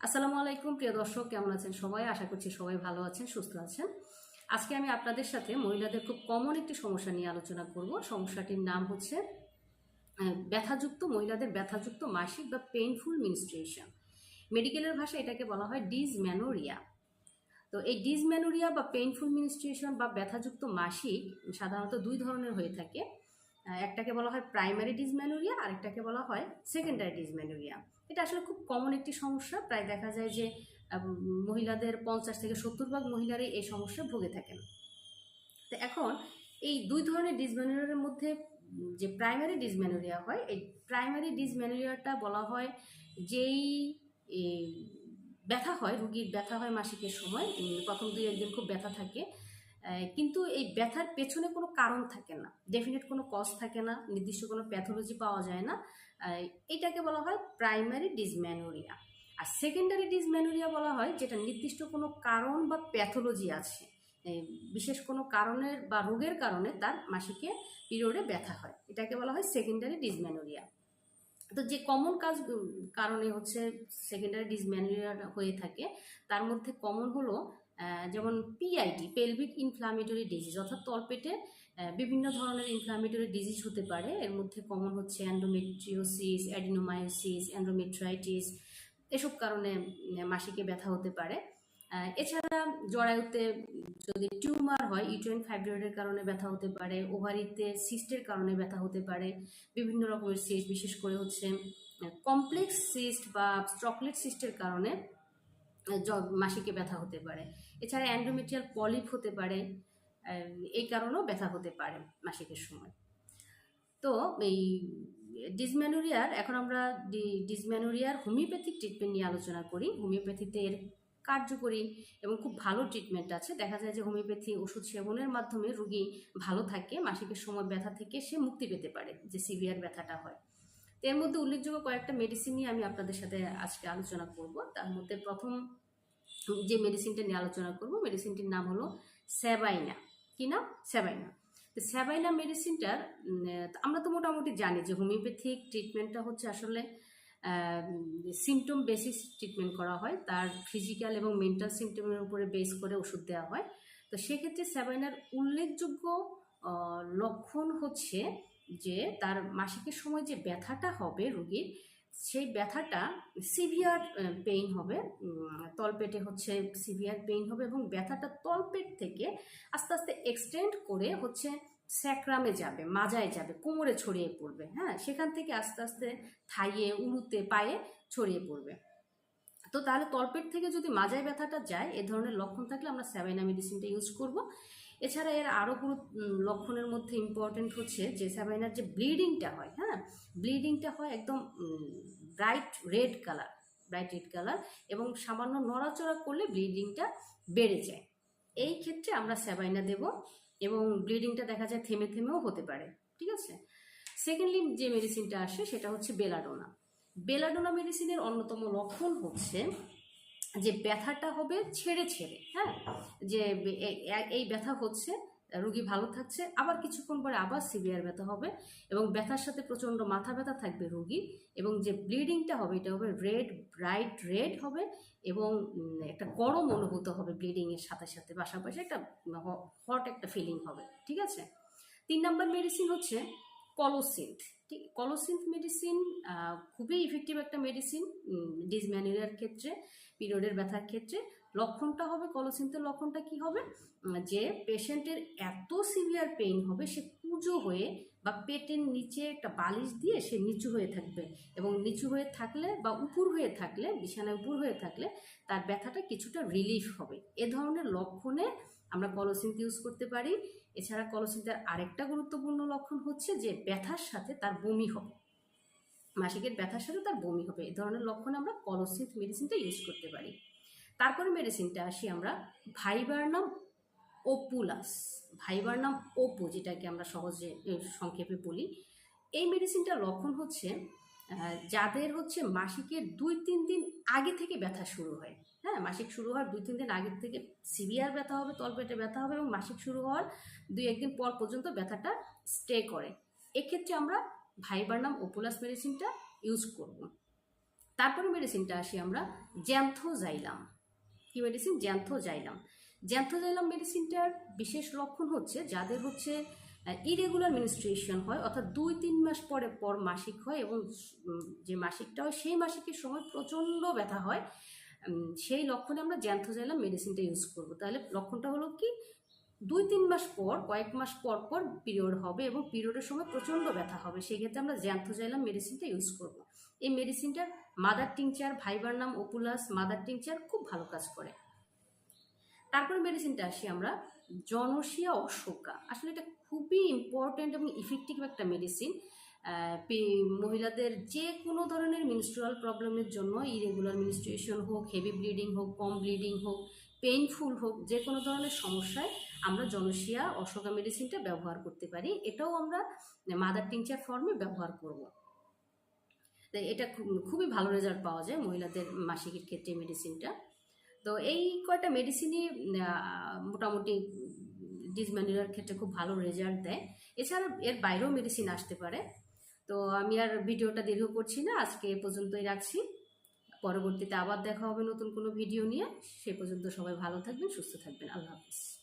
আসসালামু আলাইকুম, প্রিয় দর্শক, কেমন আছেন সবাই? আশা করছি সবাই ভালো আছেন, সুস্থ আছেন। আজকে আমি আপনাদের সাথে মহিলাদের খুব কমন একটি সমস্যা নিয়ে আলোচনা করব। সমস্যাটির নাম হচ্ছে ব্যথাযুক্ত মহিলাদের ব্যথাযুক্ত মাসিক বা পেইনফুল মিনস্ট্রিয়েশন মেডিকেলের ভাষায় এটাকে বলা হয় ডিজম্যানোরিয়া তো এই ডিজম্যানোরিয়া বা পেইনফুল মিনস্ট্রিয়েশন বা ব্যথাযুক্ত মাসিক সাধারণত দুই ধরনের হয়ে থাকে। একটাকে বলা হয় প্রাইমারি ডিজম্যানোরিয়া আর একটাকে বলা হয় সেকেন্ডারি ডিজম্যানোরিয়া এটা আসলে খুব কমন একটি সমস্যা। প্রায় দেখা যায় যে মহিলাদের পঞ্চাশ থেকে সত্তর ভাগ মহিলারই এই সমস্যা ভুগে থাকেন। তো এখন এই দুই ধরনের ডিসম্যানোরিয়ার মধ্যে যে প্রাইমারি ডিসম্যানোরিয়া হয়, এই প্রাইমারি ডিসম্যানোরিয়াটা বলা হয় যেই ব্যথা হয়, রুগীর ব্যথা হয় মাসিকের সময়। প্রথম দুই একদিন খুব ব্যথা থাকে। কিন্তু এই ব্যথার পেছনে কোনো কারণ থাকে না। ডেফিনেট কোনো কজ থাকে না, নির্দিষ্ট কোনো প্যাথোলজি পাওয়া যায় না। এটাকে বলা হয় প্রাইমারি ডিসম্যানোরিয়া আর সেকেন্ডারি ডিসম্যানোরিয়া বলা হয় যেটা নির্দিষ্ট কোনো কারণ বা প্যাথোলজি আছে। বিশেষ কোনো কারণের বা রোগের কারণে তার মাসিকে পিরিয়ডে ব্যথা হয়। এটাকে বলা হয় সেকেন্ডারি ডিসম্যানোরিয়া তো যে কমন কাজ কারণে হচ্ছে সেকেন্ডারি ডিসম্যানোরিয়া হয়ে থাকে, তার মধ্যে কমন হলো যেমন পিআইডি পেলভিক ইনফ্লামেটরি ডিজিজ অর্থাৎ তলপেটে বিভিন্ন ধরনের ইনফ্লামেটরি ডিজিজ হতে পারে। এর মধ্যে কমন হচ্ছে অ্যান্ডোমেট্রিওসিস অ্যাডিনোমায়োসিস অ্যান্ড্রোমেট্রাইটিস এসব কারণে মাসিকে ব্যথা হতে পারে। এছাড়া জরায়ুতে যদি টিউমার হয় ইউট্রেন ফাইব্রয়েডের কারণে ব্যথা হতে পারে, ওভারিতে সিস্টের কারণে ব্যথা হতে পারে, বিভিন্ন রকমের সিস্ট বিশেষ করে হচ্ছে কমপ্লেক্স সিস্ট বা স্ট্রকলেট সিস্টের কারণে মাসিকে ব্যথা হতে পারে। এছাড়া অ্যান্ড্রোমেট্রিয়াল পলিপ হতে পারে এই কারণেও ব্যথা হতে পারে মাসিকের সময়। তো এই ডিসম্যানোরিয়ার এখন আমরা ডি- ডিসম্যানোরিয়ার হোমিওপ্যাথিক ট্রিটমেন্ট নিয়ে আলোচনা করি। হোমিওপ্যাথিতে এর কার্যকরী এবং খুব ভালো ট্রিটমেন্ট আছে। দেখা যায় যে হোমিওপ্যাথি ওষুধ সেবনের মাধ্যমে রুগী ভালো থাকে, মাসিকের সময় ব্যথা থেকে সে মুক্তি পেতে পারে, যে সিভিয়ার ব্যথাটা হয়। এর মধ্যে উল্লেখযোগ্য কয়েকটা মেডিসিন নিয়ে আমি আপনাদের সাথে আজকে আলোচনা করব। তার মধ্যে প্রথম যে মেডিসিনটা নিয়ে আলোচনা করব মেডিসিনটির নাম হলো স্যাবাইনা। কি নাম? স্যাবাইনা। তো স্যাবাইনা মেডিসিনটার আমরা তো মোটামুটি জানি যে হোমিওপ্যাথিক ট্রিটমেন্টটা হচ্ছে আসলে সিমটম বেসিস ট্রিটমেন্ট করা হয়। তার ফিজিক্যাল এবং মেন্টাল সিমটমের উপরে বেস করে ওষুধ দেওয়া হয়। তো সেক্ষেত্রে স্যাবাইনার উল্লেখযোগ্য লক্ষণ হচ্ছে যে তার মাসিকের সময় যে ব্যথাটা হবে রোগীর, সেই ব্যথাটা সিভিয়ার পেইন হবে। তলপেটে হচ্ছে সিভিয়ার পেইন হবে এবং ব্যথাটা তলপেট থেকে আস্তে আস্তে এক্সটেন্ড করে হচ্ছে স্যাক্রামে যাবে, মাজায় যাবে, কোমরে ছড়িয়ে পড়বে। হ্যাঁ সেখান থেকে আস্তে আস্তে থাইয়ে উলুতে পায়ে ছড়িয়ে পড়বে। তো তাহলে তলপেট থেকে যদি মাজায় ব্যথাটা যায়, এ ধরনের লক্ষণ থাকলে আমরা স্যাবাইনা মেডিসিনটা ইউজ করব। এছাড়া এর আরও গুরু লক্ষণের মধ্যে ইম্পর্টেন্ট হচ্ছে যে স্যাবাইনার যে ব্লিডিংটা হয় হ্যাঁ? ব্লিডিংটা হয় একদম bright red colour bright red colour এবং সামান্য নড়াচড়া করলে ব্লিডিংটা বেড়ে যায়। এই ক্ষেত্রে আমরা স্যাবাইনা দেব এবং ব্লিডিংটা দেখা যায় থেমে থেমেও হতে পারে, ঠিক আছে? সেকেন্ডলি যে মেডিসিনটা আসে সেটা হচ্ছে বেলাডোনা বেলাডোনা মেডিসিনের অন্যতম লক্ষণ হচ্ছে যে ব্যথাটা হবে ছেড়ে ছেড়ে হ্যাঁ? যে এই ব্যথা হচ্ছে, রুগী ভালো থাকছে, আবার কিছুক্ষণ পরে আবার সিভিয়ার ব্যথা হবে এবং ব্যথার সাথে প্রচণ্ড মাথা ব্যথা থাকবে রুগী এবং যে ব্লিডিংটা হবে এটা হবে রেড, ব্রাইট রেড হবে এবং একটা গরম অনুভূত হবে ব্লিডিংয়ের সাথে সাথে, পাশাপাশি একটা হট একটা ফিলিং হবে, ঠিক আছে? তিন নম্বর মেডিসিন হচ্ছে কলোসিন্থ। ঠিক, কলোসিন্থ মেডিসিন খুবই ইফেক্টিভ একটা মেডিসিন ডিসম্যানেরিয়ার ক্ষেত্রে পিরিয়ডের ব্যথার ক্ষেত্রে। লক্ষণটা হবে, কলোসিন্থের লক্ষণটা কি হবে? যে পেশেন্টের এত সিভিয়ার পেইন হবে, সে কুজো হয়ে বা পেটের নিচে একটা বালিশ দিয়ে সে নিচু হয়ে থাকবে। এবং নিচু হয়ে থাকলে বা উপর হয়ে থাকলে, বিছানায় উপর হয়ে থাকলে, তার ব্যথাটা কিছুটা রিলিফ হবে। এ ধরনের লক্ষণে আমরা কলোসিন্থ ইউজ করতে পারি। এছাড়া কলোসিন্থের আরেকটা গুরুত্বপূর্ণ লক্ষণ হচ্ছে যে, ব্যথার সাথে তার বমি হবে। মাসিকের ব্যথার সাথে তার বমি হবে। এই ধরনের লক্ষণ আমরা কলোসিন্থ মেডিসিনটা ইউজ করতে পারি। তারপরে মেডিসিনটা আসি আমরা ভাইবারনাম ওপুলাস, ভাইবারনাম ওপো যেটাকে আমরা সহজে সংক্ষেপে বলি। এই মেডিসিনটার লক্ষণ হচ্ছে যাদের হচ্ছে মাসিকের দুই, তিন দিন আগে থেকে ব্যথা শুরু হয়। হ্যাঁ মাসিক শুরু হওয়ার দুই তিন দিন আগের থেকে সিভিয়ার ব্যথা হবে তলপেটে ব্যথা হবে এবং মাসিক শুরু হওয়ার দুই একদিন পর পর্যন্ত ব্যথাটা স্টে করে। এক্ষেত্রে আমরা ভাইবার নাম ওপোলাস মেডিসিনটা ইউজ করব। তারপরে মেডিসিনটা আসি আমরা জ্যান্থোজাইলাম। কি মেডিসিন? জ্যান্থোজাইলাম। জ্যান্থোজাইলাম মেডিসিনটার বিশেষ লক্ষণ হচ্ছে যাদের হচ্ছে ইরেগুলার মিনিস্ট্রেশন হয়, অর্থাৎ দুই তিন মাস পরে পর মাসিক হয় এবং যে মাসিকটা হয় সেই মাসিকের সময় প্রচণ্ড ব্যথা হয়। সেই লক্ষণে আমরা জ্যান্থোজাইলাম মেডিসিনটা ইউজ করব। তাহলে লক্ষণটা হলো কি? দুই তিন মাস পর, কয়েক মাস পর পর পিরিয়ড হবে এবং পিরিয়ডের সময় প্রচণ্ড ব্যথা হবে। সেই ক্ষেত্রে আমরা জ্যান্থোজাইলাম মেডিসিনটা ইউজ করব। এই মেডিসিনটার মাদার টিংচার ভাইবার নাম ওপুলাস মাদার টিংচার খুব ভালো কাজ করে। তারপরে মেডিসিনটা আসি আমরা, জনসিয়া অশোকা। আসলে এটা খুবই ইম্পর্ট্যান্ট এবং ইফেক্টিভ একটা মেডিসিন মহিলাদের যে কোনো ধরনের মিনস্ট্রুয়াল প্রবলেমের জন্য ইরেগুলার মিনিস্ট্রেশন হোক হেভি ব্লিডিং হোক, কম ব্লিডিং হোক পেইনফুল হোক, যে কোনো ধরনের সমস্যায় আমরা জনসিয়া অশোকা মেডিসিনটা ব্যবহার করতে পারি। এটাও আমরা মাদার টিংচার ফর্মে ব্যবহার করব। তাই এটা খুবই ভালো রেজাল্ট পাওয়া যায় মহিলাদের মাসিকের ক্ষেত্রে মেডিসিনটা তো এই কয়টা মেডিসিনই মোটামুটি ডিসম্যানুলার ক্ষেত্রে খুব ভালো রেজাল্ট দেয়। এছাড়া এর বাইরেও মেডিসিন আসতে পারে। তো আমি আর ভিডিওটা দীর্ঘ করছি না, আজকে এ পর্যন্তই রাখছি। পরবর্তীতে আবার দেখা হবে নতুন কোনো ভিডিও নিয়ে। সে পর্যন্ত সবাই ভালো থাকবেন, সুস্থ থাকবেন। আল্লাহ হাফিজ।